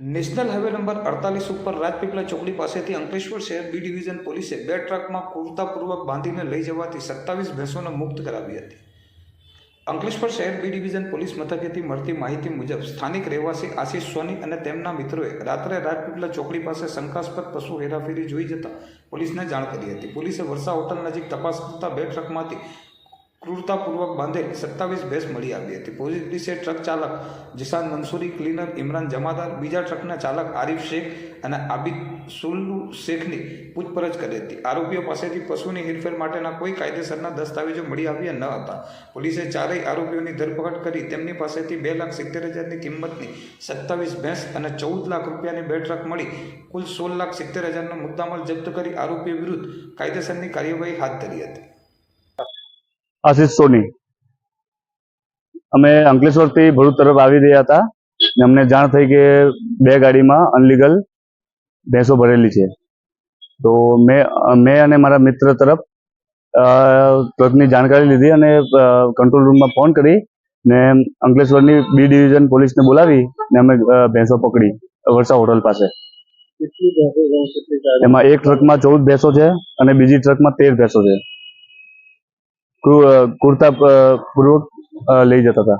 National highway number અડતાલીસ ઉપર રાજપીપળા ચોકડી પાસેથી અંકલેશ્વર શહેર બી ડિવિઝન પોલીસે બે ટ્રકમાં ક્રૂરતાપૂર્વક બાંધીને લઈ જવાથી સત્તાવીસ ભેંસોને મુક્ત કરાવી હતી. અંકલેશ્વર શહેર બી ડિવિઝન પોલીસ મથકેથી મળતી માહિતી મુજબ સ્થાનિક રહેવાસી આશીષ સોની અને તેમના મિત્રોએ રાત્રે રાજપીપળા ચોકડી પાસે શંકાસ્પદ પશુ હેરાફેરી જોઈ જતા પોલીસને જાણ કરી હતી. પોલીસે વર્ષા હોટલ નજીક તપાસ કરતા બે ટ્રકમાંથી ક્રૂરતાપૂર્વક બાંધેલ સત્તાવીસ ભેંસ મળી આવી હતી. પોલીસે ટ્રક ચાલક જીસાન મંસૂરી ક્લીનર ઇમરાન જમાદાર, બીજા ટ્રકના ચાલક આરિફ શેખ અને આબિદ સુલ્લુ શેખની પૂછપરછ કરી હતી. આરોપીઓ પાસેથી પશુની હેરફેર માટેના કોઈ કાયદેસરના દસ્તાવેજો મળી આવ્યા ન હતા. પોલીસે ચારેય આરોપીઓની ધરપકડ કરી તેમની પાસેથી બે લાખ સિત્તેર હજારની કિંમતની સત્તાવીસ ભેંસ અને ચૌદ લાખ રૂપિયાની બે ટ્રક મળી કુલ સોળ લાખ સિત્તેર હજારનો મુદ્દામાલ જપ્ત કરી આરોપીઓ વિરુદ્ધ કાયદેસરની કાર્યવાહી હાથ ધરી હતી. આશીષ સોની. અમે અંકલેશ્વરથી ભરૂચ તરફ આવી રહ્યા હતા ને અમને જાણ થઈ કે બે ગાડીમાં અનલીગલ ભેંસો ભરેલી છે. તો મેં મેં અને મારા મિત્ર તરફ ટ્રકની જાણકારી લીધી અને કંટ્રોલ રૂમમાં ફોન કરી ને અંકલેશ્વરની બી ડિવિઝન પોલીસને બોલાવી ને અમે ભેંસો પકડી વર્ષા હોટલ પાસે. એમાં એક ટ્રકમાં ચૌદ ભેંસો છે અને બીજી ટ્રકમાં તેર ભેંસો છે. ક્રૂ- અ, ક્રૂરતા અ, પૂર્વક અ, લઈ જતા હતા.